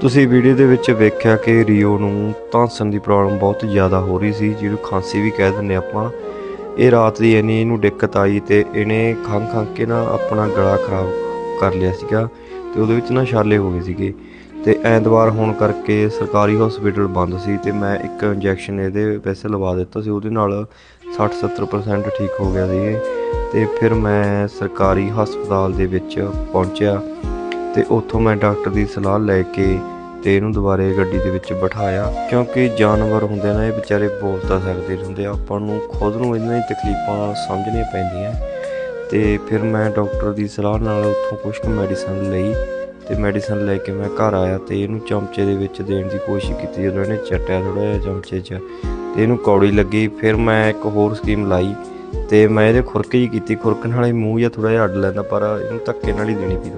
ਤੁਸੀਂ ਵੀਡੀਓ ਦੇ ਵਿੱਚ ਵੇਖਿਆ ਕਿ ਰੀਓ ਨੂੰ ਧਾਂਸਣ ਦੀ ਪ੍ਰੋਬਲਮ ਬਹੁਤ ਜ਼ਿਆਦਾ ਹੋ ਰਹੀ ਸੀ, ਜਿਹਨੂੰ ਖਾਂਸੀ ਵੀ ਕਹਿ ਦਿੰਦੇ ਆਪਾਂ। ਇਹ ਰਾਤ ਦੀ ਇੰਨੀ ਇਹਨੂੰ ਦਿੱਕਤ ਆਈ ਤੇ ਇਹਨੇ ਖੰਘ ਖੰਘ ਕੇ ਨਾ ਆਪਣਾ ਗਲਾ ਖਰਾਬ ਕਰ ਲਿਆ ਸੀਗਾ ਤੇ ਉਹਦੇ ਵਿੱਚ ਨਾ ਛਾਲੇ ਹੋ ਗਏ ਸੀਗੇ। ਤੇ ਐਤਵਾਰ ਹੋਣ ਕਰਕੇ ਸਰਕਾਰੀ ਹਸਪੀਟਲ ਬੰਦ ਸੀ ਤੇ ਮੈਂ ਇੱਕ ਇੰਜੈਕਸ਼ਨ ਇਹਦੇ ਵੈਸੇ ਲਵਾ ਦਿੱਤਾ ਸੀ, ਉਹਦੇ ਨਾਲ 60-70% ਠੀਕ ਹੋ ਗਿਆ ਸੀ ਇਹ। ਤੇ ਫਿਰ ਮੈਂ ਸਰਕਾਰੀ ਹਸਪਤਾਲ ਦੇ ਵਿੱਚ ਪਹੁੰਚਿਆ ਤੇ ਉੱਥੋਂ ਮੈਂ ਡਾਕਟਰ ਦੀ ਸਲਾਹ ਲੈ ਕੇ ਤੇ ਇਹਨੂੰ ਦੁਬਾਰੇ ਗੱਡੀ ਦੇ ਵਿੱਚ ਬਿਠਾਇਆ, ਕਿਉਂਕਿ ਜਾਨਵਰ ਹੁੰਦੇ ਨੇ, ਇਹ ਵਿਚਾਰੇ ਬੋਲ ਤਾਂ ਸਕਦੇ ਨਹੀਂ ਹੁੰਦੇ। ਆਪਾਂ ਨੂੰ ਖੁਦ ਨੂੰ ਇਹਨਾਂ ਦੀ ਤਕਲੀਫਾਂ ਸਮਝਣੀਆਂ ਪੈਂਦੀਆਂ। ਤੇ ਫਿਰ ਮੈਂ ਡਾਕਟਰ ਦੀ ਸਲਾਹ ਨਾਲ ਉੱਥੋਂ ਕੁਝ ਕੁ ਮੈਡੀਸਨ ਲਈ। ਤੇ ਮੈਡੀਸਨ ਲੈ ਕੇ ਮੈਂ ਘਰ ਆਇਆ ਤੇ ਇਹਨੂੰ ਚਮਚੇ ਦੇ ਵਿੱਚ ਦੇਣ ਦੀ ਕੋਸ਼ਿਸ਼ ਕੀਤੀ। ਜਦੋਂ ਇਹਨੇ ਚੱਟਿਆ ਥੋੜਾ ਜਿਹਾ ਚਮਚੇ 'ਚ ਤੇ ਇਹਨੂੰ ਕੌੜੀ ਲੱਗੀ। ਫਿਰ ਮੈਂ ਇੱਕ ਹੋਰ ਸਕੀਮ ਲਾਈ ਤੇ ਮੈਂ ਇਹਦੇ ਖੁਰਕ ਜੀ ਕੀਤੀ। ਖੁਰਕ ਨਾਲ ਹੀ ਮੂੰਹ ਜਾਂ ਥੋੜਾ ਜਿਹਾ ਅੱਡ ਲੈਂਦਾ, ਪਰ ਇਹਨੂੰ ਧੱਕੇ ਨਾਲ ਹੀ ਦੇਣੀ ਪਈ।